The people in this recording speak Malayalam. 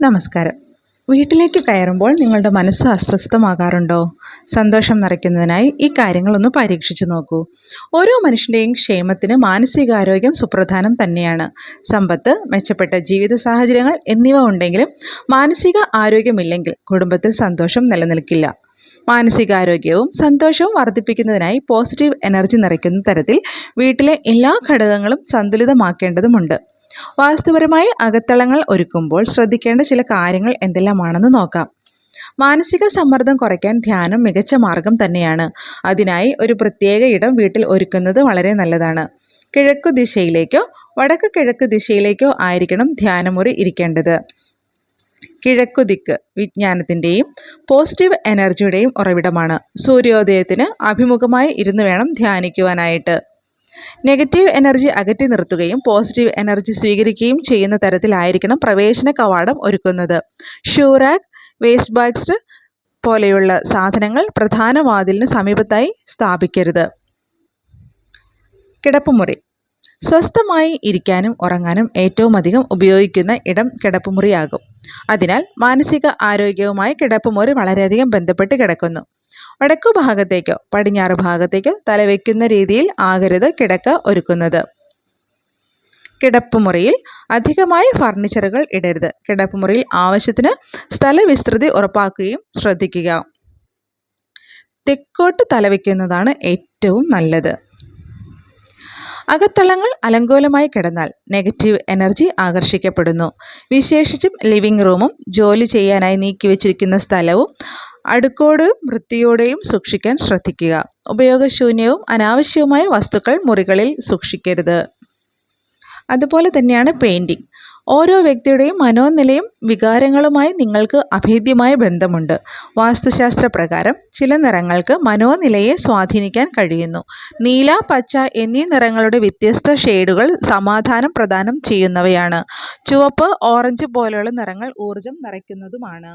നമസ്കാരം. വീട്ടിലേക്ക് കയറുമ്പോൾ നിങ്ങളുടെ മനസ്സ് അസ്വസ്ഥമാകാറുണ്ടോ? സന്തോഷം നിറയ്ക്കുന്നതിനായി ഈ കാര്യങ്ങളൊന്ന് പരീക്ഷിച്ചു നോക്കൂ. ഓരോ മനുഷ്യന്റെയും ക്ഷേമത്തിന് മാനസികാരോഗ്യം സുപ്രധാനം തന്നെയാണ്. സമ്പത്ത് മെച്ചപ്പെട്ട ജീവിത സാഹചര്യങ്ങൾ എന്നിവ ഉണ്ടെങ്കിലും മാനസിക ആരോഗ്യമില്ലെങ്കിൽ കുടുംബത്തിൽ സന്തോഷം നിലനിൽക്കില്ല. മാനസികാരോഗ്യവും സന്തോഷവും വർദ്ധിപ്പിക്കുന്നതിനായി പോസിറ്റീവ് എനർജി നിറയ്ക്കുന്ന തരത്തിൽ വീട്ടിലെ എല്ലാ ഘടകങ്ങളും സന്തുലിതമാക്കേണ്ടതുമുണ്ട്. വാസ്തുപരമായി അകത്തളങ്ങൾ ഒരുക്കുമ്പോൾ ശ്രദ്ധിക്കേണ്ട ചില കാര്യങ്ങൾ എന്തെല്ലാമാണെന്ന് നോക്കാം. മാനസിക സമ്മർദ്ദം കുറയ്ക്കാൻ ധ്യാനം മികച്ച മാർഗം തന്നെയാണ്. അതിനായി ഒരു പ്രത്യേക ഇടം വീട്ടിൽ ഒരുക്കുന്നത് വളരെ നല്ലതാണ്. കിഴക്കു ദിശയിലേക്കോ വടക്ക് കിഴക്ക് ദിശയിലേക്കോ ആയിരിക്കണം ധ്യാനമുറി ഇരിക്കേണ്ടത്. കിഴക്കു ദിക്ക് വിജ്ഞാനത്തിന്റെയും പോസിറ്റീവ് എനർജിയുടെയും ഉറവിടമാണ്. സൂര്യോദയത്തിന് അഭിമുഖമായി ഇരുന്ന് വേണം ധ്യാനിക്കുവാനായിട്ട്. നെഗറ്റീവ് എനർജി അകറ്റി നിർത്തുകയും പോസിറ്റീവ് എനർജി സ്വീകരിക്കുകയും ചെയ്യുന്ന തരത്തിലായിരിക്കണം പ്രവേശന കവാടം ഒരുക്കുന്നത്. ഷൂറാഗ് വേസ്റ്റ് ബാഗ്സ് പോലെയുള്ള സാധനങ്ങൾ പ്രധാന വാതിലിന് സമീപത്തായി സ്ഥാപിക്കരുത്. കിടപ്പുമുറി. സ്വസ്ഥമായി ഇരിക്കാനും ഉറങ്ങാനും ഏറ്റവും അധികം ഉപയോഗിക്കുന്ന ഇടം കിടപ്പുമുറിയാകും. അതിനാൽ മാനസിക ആരോഗ്യവുമായി കിടപ്പുമുറി വളരെയധികം ബന്ധപ്പെട്ട് കിടക്കുന്നു. വടക്കു ഭാഗത്തേക്കോ പടിഞ്ഞാറ് ഭാഗത്തേക്കോ തലവെക്കുന്ന രീതിയിൽ ആകരുത് കിടക്ക ഒരുക്കുന്നത്. കിടപ്പുമുറിയിൽ അധികമായി ഫർണിച്ചറുകൾ ഇടരുത്. കിടപ്പുമുറിയിൽ ആവശ്യത്തിന് സ്ഥലവിസ്തൃതി ഉറപ്പാക്കുകയും ശ്രദ്ധിക്കുക. തെക്കോട്ട് തലവെക്കുന്നതാണ് ഏറ്റവും നല്ലത്. അകത്തളങ്ങൾ അലങ്കോലമായി കിടന്നാൽ നെഗറ്റീവ് എനർജി ആകർഷിക്കപ്പെടുന്നു. വിശേഷിച്ചും ലിവിംഗ് റൂമും ജോലി ചെയ്യാനായി നീക്കിവെച്ചിരിക്കുന്ന സ്ഥലവും അടുക്കോടും വൃത്തിയോടെയും സൂക്ഷിക്കാൻ ശ്രദ്ധിക്കുക. ഉപയോഗശൂന്യവും അനാവശ്യവുമായ വസ്തുക്കൾ മുറികളിൽ സൂക്ഷിക്കരുത്. അതുപോലെ തന്നെയാണ് പെയിന്റിങ് ഓരോ വ്യക്തിയുടെയും മനോനിലയും വികാരങ്ങളുമായി നിങ്ങൾക്ക് അഭേദ്യമായ ബന്ധമുണ്ട്. വാസ്തുശാസ്ത്ര പ്രകാരം ചില നിറങ്ങൾക്ക് മനോനിലയെ സ്വാധീനിക്കാൻ കഴിയുന്നു. നീല പച്ച എന്നീ നിറങ്ങളുടെ വ്യത്യസ്ത ഷെയ്ഡുകൾ സമാധാനം പ്രദാനം ചെയ്യുന്നവയാണ്. ചുവപ്പ് ഓറഞ്ച് പോലെയുള്ള നിറങ്ങൾ ഊർജം നിറയ്ക്കുന്നതുമാണ്.